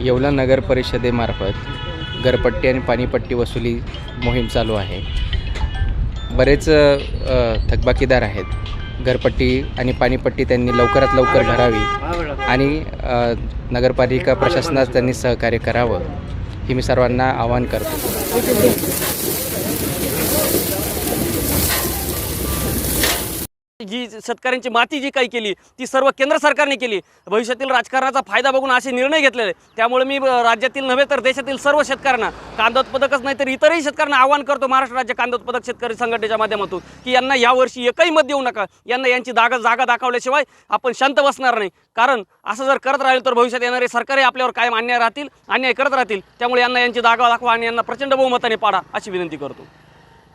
येवला नगर परिषदेमार्फत घरपट्टी आणि पाणीपट्टी वसुली मोहीम चालू आहे. बरेच थकबाकीदार आहेत. घरपट्टी आणि पाणीपट्टी त्यांनी लवकरात लवकर भरावी आणि नगरपालिका प्रशासनास त्यांनी सहकार्य करावं हे मी सर्वांना आवाहन करतो. जी शेतकऱ्यांची माती जी काही केली ती सर्व केंद्र सरकारने केली. भविष्यातील राजकारणाचा फायदा बघून असे निर्णय घेतलेले. त्यामुळे मी राज्यातील नव्हे तर देशातील सर्व शेतकऱ्यांना कांदा उत्पादकच नाही तर इतरही शेतकऱ्यांना आवाहन करतो महाराष्ट्र राज्य कांदा उत्पादक शेतकरी संघटनेच्या माध्यमातून की यांना यावर्षी एकही मत देऊ नका. यांना यांची जागा जागा दाखवल्याशिवाय आपण शांत बसणार नाही. कारण असं जर करत राहील तर भविष्यात येणारे सरकारही आपल्यावर कायम अन्याय राहतील अन्याय करत राहतील. त्यामुळे यांना यांची जागा दाखवा आणि यांना प्रचंड बहुमताने पाडा अशी विनंती करतो.